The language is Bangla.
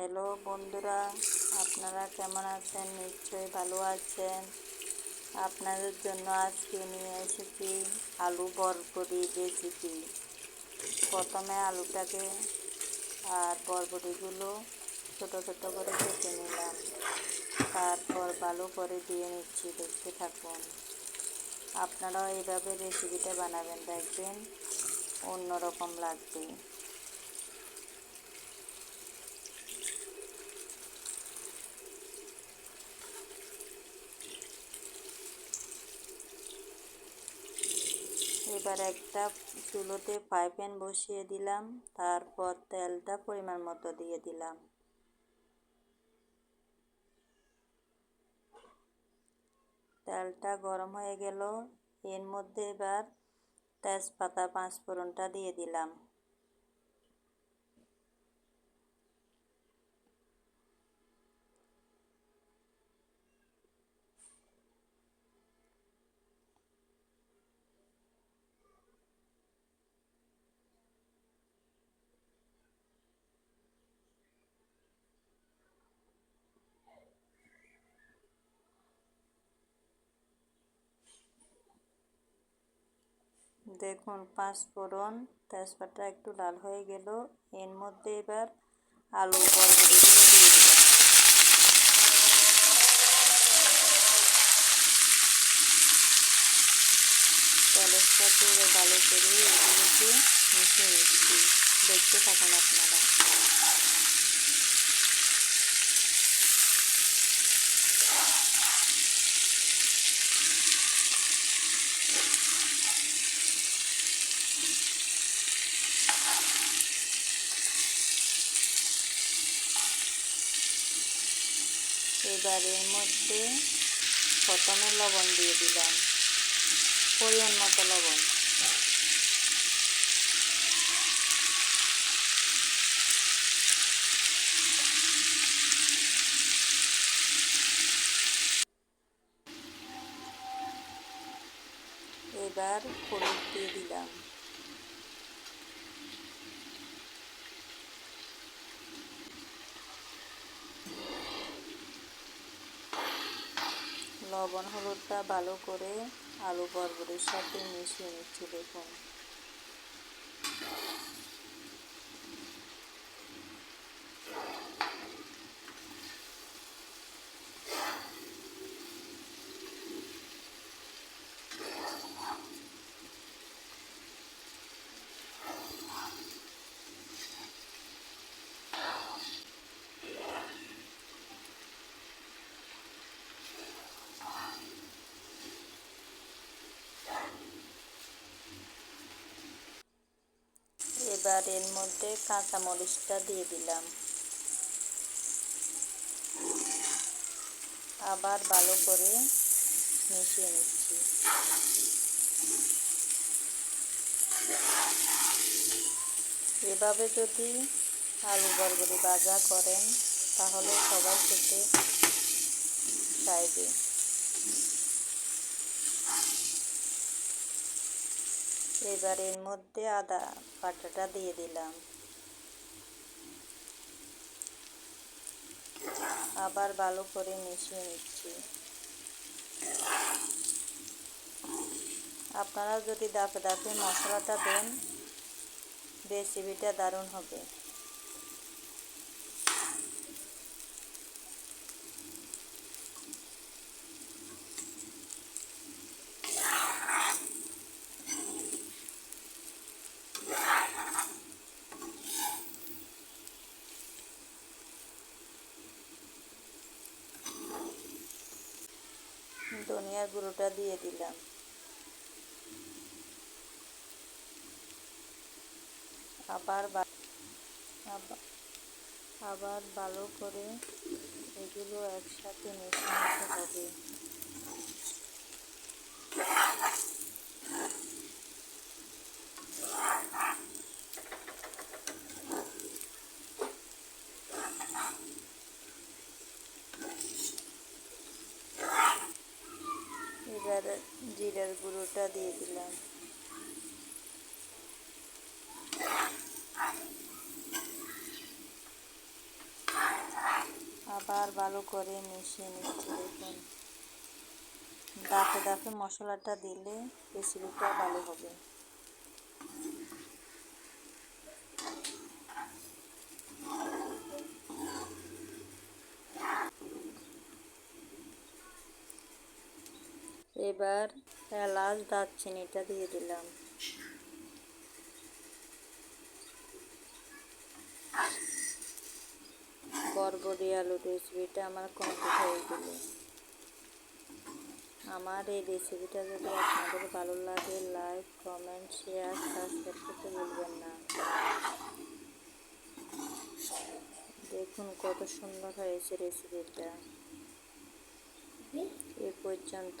হ্যালো বন্ধুরা, আপনারা কেমন আছেন? নিশ্চয়ই ভালো আছেন। আপনাদের জন্য আজকে নিয়ে এসেছি আলু বরবটি রেসিপি প্রথমে আলুটাকে আর বরবটিগুলো ছোট ছোট করে কেটে নিলাম। তারপর ভালো করে দিয়ে নিচ্ছি, দেখতে থাকুন। আপনারাও এইভাবে রেসিপিটা বানাবেন, দেখবেন অন্যরকম লাগবে। এবার একটা চুলোতে ফ্রাই প্যান বসিয়ে দিলাম, তারপর তেলটা পরিমাণ মতো দিয়ে দিলাম। তেলটা গরম হয়ে গেল, এর মধ্যে এবার তেজপাতা পাঁচ ফোড়নটা দিয়ে দিলাম। দেখুন, পাঁচ ফোড়ন, তেজপাতা একটু লাল হয়ে গেল। এর মধ্যে এবার আলু দিলাম। তেলের সাথে ভালো করে এগুলোকে মিশিয়ে নিচ্ছি। দেখতে থাকুন আপনারা। এবার এর মধ্যে প্রথমে লবণ দিয়ে দিলাম। পরিমাণ মতো লবণ। এবার হলুদ দিয়ে দিলাম। লবণ হলুদটা ভালো করে আলু বরবরের সাথে মিশিয়ে নিচ্ছি দেখুন। এবার এর মধ্যে কাঁচা মরিচটা দিয়ে দিলাম। আবার ভালো করে মিশিয়ে নিচ্ছি। এভাবে যদি আলু বরবরি ভাজা করেন, তাহলে সবাই খেতে চাইবে। এবার এর মধ্যে আদা বাটাটা দিয়ে দিলাম। আবার ভালো করে মিশিয়ে নিচ্ছি। আপনারা যদি দাপে দাপে মশলাটা দেন রেসিপিটা দারুণ হবে। ধনিয়ার গুঁড়োটা দিয়ে দিলাম। আবার আবার ভালো করে এগুলো একসাথে মেশানো হবে। এবার জিরার গুঁড়োটা দিয়ে দিলাম। আবার ভালো করে মিশিয়ে নিচ্ছি, দেখুন। দাঁতে দাঁতে মশলাটা দিলে রেসিপিটা ভালো হবে। এবার এলাচ দারচিনিটা দিয়ে দিলাম। বরবরি আলু রেসিপিটা আমার কমপ্লিট হয়ে গেল। আমার এই রেসিপিটা যদি আপনাদের ভালো লাগে লাইক কমেন্ট শেয়ার সাবস্ক্রাইব করতে ভুলবেন না। দেখুন কত সুন্দর হয়েছে রেসিপিটা এ পর্যন্ত